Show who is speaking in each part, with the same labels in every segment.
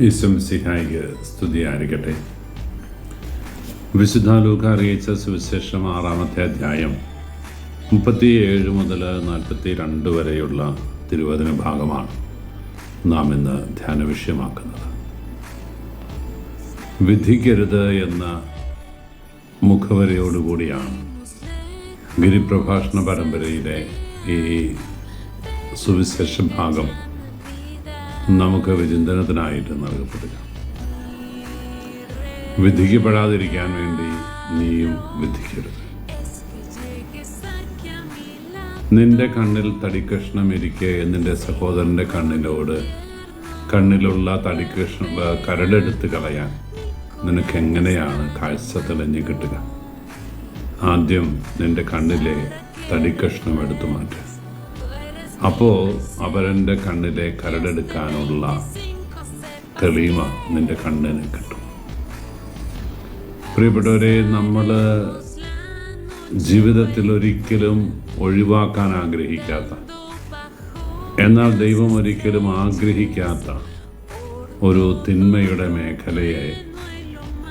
Speaker 1: ഈശ്വം സിഹായിക്ക് സ്തുതിയായിരിക്കട്ടെ. വിശുദ്ധ ലൂക്ക അറിയിച്ച സുവിശേഷം ആറാമത്തെ അധ്യായം മുപ്പത്തിയേഴ് മുതൽ നാൽപ്പത്തി രണ്ട് വരെയുള്ള തിരുവചന ഭാഗമാണ് നാം ഇന്ന് ധ്യാന വിഷയമാക്കുന്നത് വിധിക്കരുത് എന്ന മുഖവരയോടുകൂടിയാണ് ഗിരിപ്രഭാഷണ പരമ്പരയിലെ ഈ സുവിശേഷ ഭാഗം നമുക്ക് വിചിന്തനത്തിനായിട്ട് നൽകപ്പെടുക. വിധിക്കപ്പെടാതിരിക്കാൻ വേണ്ടി നീയും വിധിക്കരുത്. നിന്റെ കണ്ണിൽ തടിക്കഷ്ണം ഇരിക്കെ നിന്റെ സഹോദരന്റെ കണ്ണിനോട് കണ്ണിലുള്ള തടിക്കഷ്ണം കരടെടുത്ത് കളയാൻ നിനക്ക് എങ്ങനെയാണ് കാഴ്ച തെളിഞ്ഞ് കിട്ടുക? ആദ്യം നിന്റെ കണ്ണിലെ തടിക്കഷ്ണം എടുത്തു മാറ്റുക അപ്പോൾ അവരന്റെ കണ്ണിലെ കരടെടുക്കാനുള്ള തെളിമ നിന്റെ കണ്ണിന് കിട്ടും. പ്രിയപ്പെട്ടവരെ നമ്മൾ ജീവിതത്തിൽ ഒരിക്കലും ഒഴിവാക്കാൻ ആഗ്രഹിക്കാത്ത എന്നാൽ ദൈവം ഒരിക്കലും ആഗ്രഹിക്കാത്ത ഒരു തിന്മയുടെ മേഖലയെ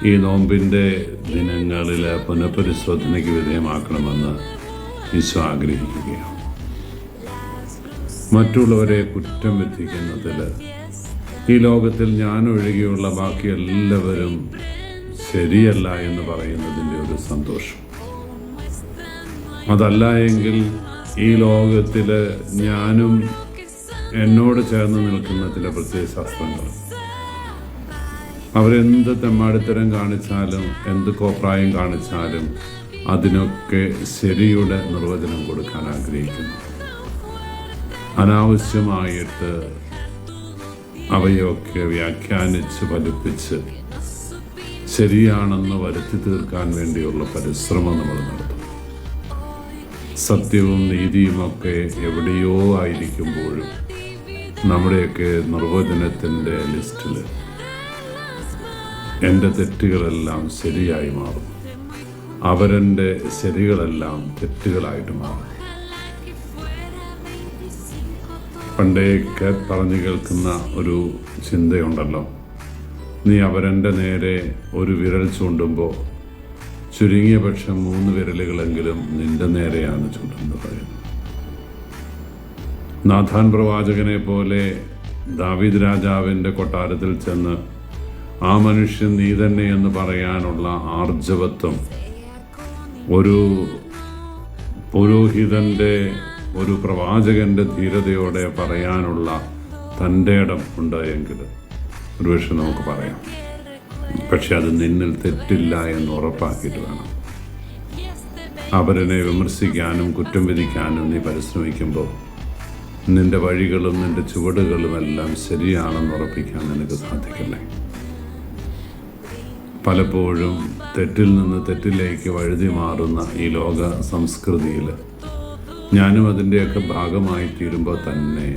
Speaker 1: ഈ നോമ്പിന്റെ ദിനങ്ങളിൽ പുനഃപരിശോധനയ്ക്ക് വിധേയമാക്കണമെന്ന് ഈശോ ആഗ്രഹിക്കുകയാണ്. മറ്റുള്ളവരെ കുറ്റം വെച്ചിരിക്കുന്നതിൽ ഈ ലോകത്തിൽ ഞാൻ ഒഴികെയുള്ള ബാക്കി എല്ലാവരും ശരിയല്ല എന്ന് പറയുന്നതിന്റെ ഒരു സന്തോഷം. അതല്ല എങ്കിൽ ഈ ലോകത്തിൽ ഞാനും എന്നോട് ചേർന്ന് നിൽക്കുന്ന ചില പ്രത്യേക ശാസ്ത്രങ്ങൾ. അവരെന്ത് തെമ്മാടിത്തരം കാണിച്ചാലും എന്ത് കോപ്രായം കാണിച്ചാലും അതിനൊക്കെ ശരിയുടെ നിർവചനം കൊടുക്കാൻ ആഗ്രഹിക്കുന്നു. അനാവശ്യമായിട്ട് അവയൊക്കെ വ്യാഖ്യാനിച്ച് ഫലിപ്പിച്ച് ശരിയാണെന്ന് വരുത്തി തീർക്കാൻ വേണ്ടിയുള്ള പരിശ്രമം നമ്മൾ നടത്തും സത്യവും നീതിയുമൊക്കെ എവിടെയോ ആയിരിക്കുമ്പോഴും നമ്മുടെയൊക്കെ നിർവചനത്തിന്റെ ലിസ്റ്റിൽ എന്റെ തെറ്റുകളെല്ലാം ശരിയായി മാറും. അവരെന്റെ ശരികളെല്ലാം തെറ്റുകളായിട്ട് മാറും. പണ്ടേക്ക് പറഞ്ഞു കേൾക്കുന്ന ഒരു ചിന്തയുണ്ടല്ലോ. നീ അവരന്റെ നേരെ ഒരു വിരൽ ചൂണ്ടുമ്പോൾ ചുരുങ്ങിയ പക്ഷം മൂന്ന് വിരലുകളെങ്കിലും നിന്റെ നേരെയാണ് ചൂണ്ടുന്നത്. നാഥാൻ പ്രവാചകനെ പോലെ ദാവീദ് രാജാവിന്റെ കൊട്ടാരത്തിൽ ചെന്ന് ആ മനുഷ്യൻ നീ തന്നെ എന്ന് പറയാനുള്ള ആർജവത്വം ഒരു പുരോഹിതന്റെ ഒരു പ്രവാചകന്റെ ധീരതയോടെ പറയാനുള്ള തന്റെ ഇടം ഉണ്ടായെങ്കിൽ ഒരുപക്ഷെ നമുക്ക് പറയാം. പക്ഷെ അത് നിന്നിൽ തെറ്റില്ല എന്ന് ഉറപ്പാക്കിയിട്ട് വേണം. അവരനെ വിമർശിക്കാനും കുറ്റം വിധിക്കാനും നീ പരിശ്രമിക്കുമ്പോൾ നിന്റെ വഴികളും നിന്റെ ചുവടുകളും എല്ലാം ശരിയാണെന്ന് ഉറപ്പിക്കാൻ നിനക്ക് സാധിക്കില്ലേ? പലപ്പോഴും തെറ്റിൽ നിന്ന് തെറ്റിലേക്ക് വഴുതി മാറുന്ന ഈ ലോക സംസ്കൃതിയിൽ ഞാനും അതിന്റെയൊക്കെ ഭാഗമായി തീരുമ്പോൾ തന്നെ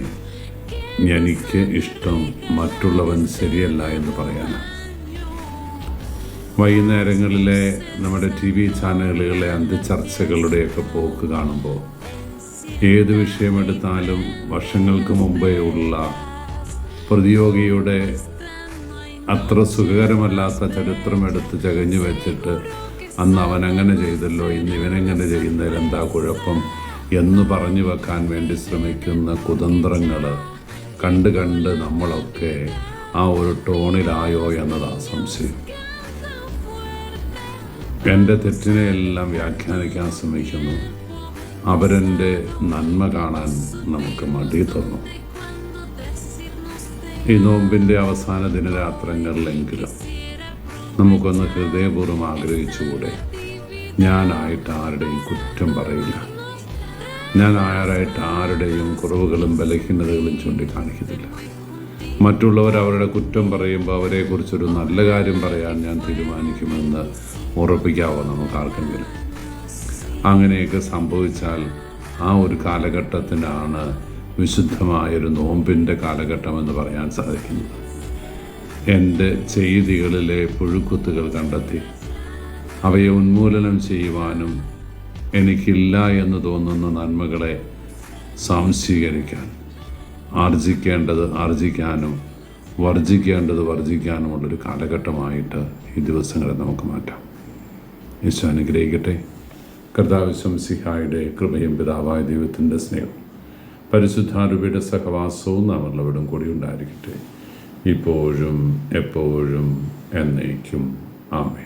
Speaker 1: എനിക്ക് ഇഷ്ടം മറ്റുള്ളവൻ ശരിയല്ല എന്ന് പറയാനാണ് വൈകുന്നേരങ്ങളിലെ നമ്മുടെ ടി വി ചാനലുകളിലെ അന്ത്യചർച്ചകളുടെയൊക്കെ പോക്ക് കാണുമ്പോൾ ഏത് വിഷയമെടുത്താലും വർഷങ്ങൾക്ക് മുമ്പേ ഉള്ള പ്രതിയോഗിയുടെ അത്ര സുഖകരമല്ലാത്ത ചരിത്രമെടുത്ത് ചകഞ്ഞു വെച്ചിട്ട് അന്ന് അവനങ്ങനെ ചെയ്തല്ലോ ഇന്ന് ഇവനെങ്ങനെ ചെയ്യുന്നതിൽ എന്താ കുഴപ്പം? എന്ന് പറഞ്ഞു വെക്കാൻ വേണ്ടി ശ്രമിക്കുന്ന കുതന്ത്രങ്ങൾ കണ്ട് കണ്ട് നമ്മളൊക്കെ ആ ഒരു ടോണിലായോ എന്നതാ സംശയം. എന്റെ തെറ്റിനെ എല്ലാം വ്യാഖ്യാനിക്കാൻ ശ്രമിക്കുന്നു. അവരെന്റെ നന്മ കാണാൻ നമുക്ക് മടി തന്നു. ഈ നോമ്പിന്റെ അവസാന ദിനരാത്രങ്ങളിലെങ്കിലും നമുക്കൊന്ന് ഹൃദയപൂർവം ആഗ്രഹിച്ചുകൂടെ? ഞാനായിട്ട് ആരുടെയും കുറ്റം പറയില്ല. ഞാൻ ആരായിട്ട് ആരുടെയും കുറവുകളും ബലഹീനതകളും ചൂണ്ടിക്കാണിക്കുന്നില്ല. മറ്റുള്ളവർ അവരുടെ കുറ്റം പറയുമ്പോൾ അവരെക്കുറിച്ചൊരു നല്ല കാര്യം പറയാൻ ഞാൻ തീരുമാനിക്കുമെന്ന് ഉറപ്പിക്കാവോ നമുക്ക് ആർക്കെങ്കിലും? അങ്ങനെയൊക്കെ സംഭവിച്ചാൽ ആ ഒരു കാലഘട്ടത്തിനാണ് വിശുദ്ധമായൊരു നോമ്പിന്റെ കാലഘട്ടമെന്ന് പറയാൻ സാധിക്കുന്നത്. എന്റെ ചെയ്തികളിലെ പുഴുക്കുത്തുകൾ കണ്ടെത്തി അവയെ ഉന്മൂലനം ചെയ്യുവാനും എനിക്കില്ല എന്ന് തോന്നുന്ന നന്മകളെ സാംശീകരിക്കാൻ ആർജിക്കേണ്ടത് ആർജിക്കാനും വർജിക്കേണ്ടത് വർജിക്കാനുമുള്ളൊരു കാലഘട്ടമായിട്ട് ഈ ദിവസങ്ങളെ നമുക്ക് മാറ്റാം. ഈശോ അനുഗ്രഹിക്കട്ടെ. കർത്താവ് സിഹായുടെ കൃപയും പിതാവായ ദൈവത്തിന്റെ സ്നേഹം പരിശുദ്ധാരൂപയുടെ സഹവാസവും നമ്മളവിടും കൂടി ഉണ്ടായിരിക്കട്ടെ. ഇപ്പോഴും എപ്പോഴും എന്നേക്കും. ആമേ